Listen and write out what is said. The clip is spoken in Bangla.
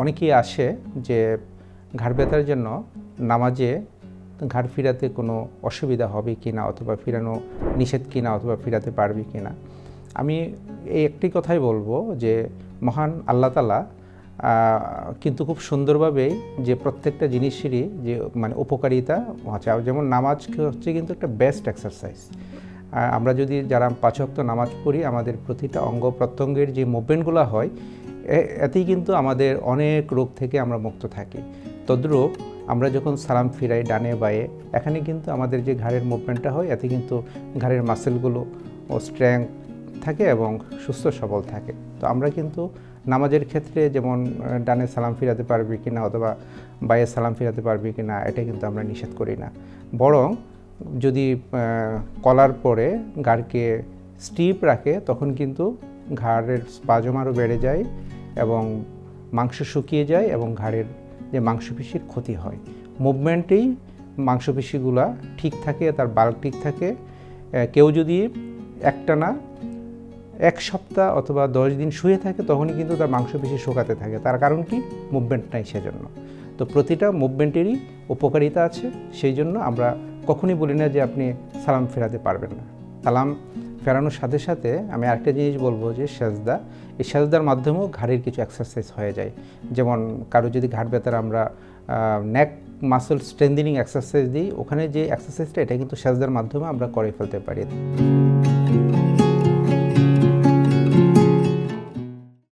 অনেকেই আসে যে ঘাড় ব্যথার জন্য নামাজে ঘাড় ফিরাতে কোনো অসুবিধা হবে কি না অথবা ফিরানো নিষেধ কি না অথবা ফিরাতে পারবি কি না। আমি এই একটি কথাই বলব যে মহান আল্লাহ তালা কিন্তু খুব সুন্দরভাবেই যে প্রত্যেকটা জিনিসেরই যে মানে উপকারিতা আছে। যেমন নামাজ হচ্ছে কিন্তু একটা বেস্ট এক্সারসাইজ আমরা যদি যারা পাঁচক্ত নামাজ পড়ি, আমাদের প্রতিটা অঙ্গ প্রত্যঙ্গের যে মুভমেন্টগুলো হয় এতেই কিন্তু আমাদের অনেক রোগ থেকে আমরা মুক্ত থাকি। তদ্রূপ আমরা যখন সালাম ফিরাই ডানে বায়ে, এখানে কিন্তু আমাদের যে ঘাড়ের মুভমেন্টটা হয়, এতে কিন্তু ঘাড়ের মাসেলগুলো ও স্ট্রেংথ থাকে এবং সুস্থ সবল থাকে। তো আমরা কিন্তু নামাজের ক্ষেত্রে যেমন ডানে সালাম ফিরাতে পারবি কি না অথবা বায়ে সালাম ফিরাতে পারবি কি না এটা কিন্তু আমরা নিষেধ করি না। বরং যদি কলার পরে ঘাড়কে স্টিপ রাখে, তখন কিন্তু ঘাড়ের স্পাজম আরও বেড়ে যায় এবং মাংস শুকিয়ে যায় এবং ঘাড়ের যে মাংসপেশির ক্ষতি হয়। মুভমেন্টেই মাংসপেশিগুলা ঠিক থাকে, তার বাল্ক ঠিক থাকে। কেউ যদি একটানা এক সপ্তাহ অথবা দশ দিন শুয়ে থাকে, তখনই কিন্তু তার মাংসপেশি শুকাতে থাকে। তার কারণ কি? মুভমেন্ট নাই সেজন্য। তো প্রতিটা মুভমেন্টেরই উপকারিতা আছে। সেই জন্য আমরা কখনই বলি না যে আপনি সালাম ফেরাতে পারবেন না। সালাম ফেরানোর সাথে সাথে আমি আরেকটা জিনিস বলব যে সেজদা, এই সেজদার মাধ্যমেও ঘাড়ের কিছু এক্সারসাইজ হয়ে যায়। যেমন কারও যদি ঘাড় ব্যথার আমরা নেক মাসল স্ট্রেন্দিনিং এক্সারসাইজ দিই, ওখানে যে এক্সারসাইজটা এটা কিন্তু সেজদার মাধ্যমে আমরা করে ফেলতে পারি।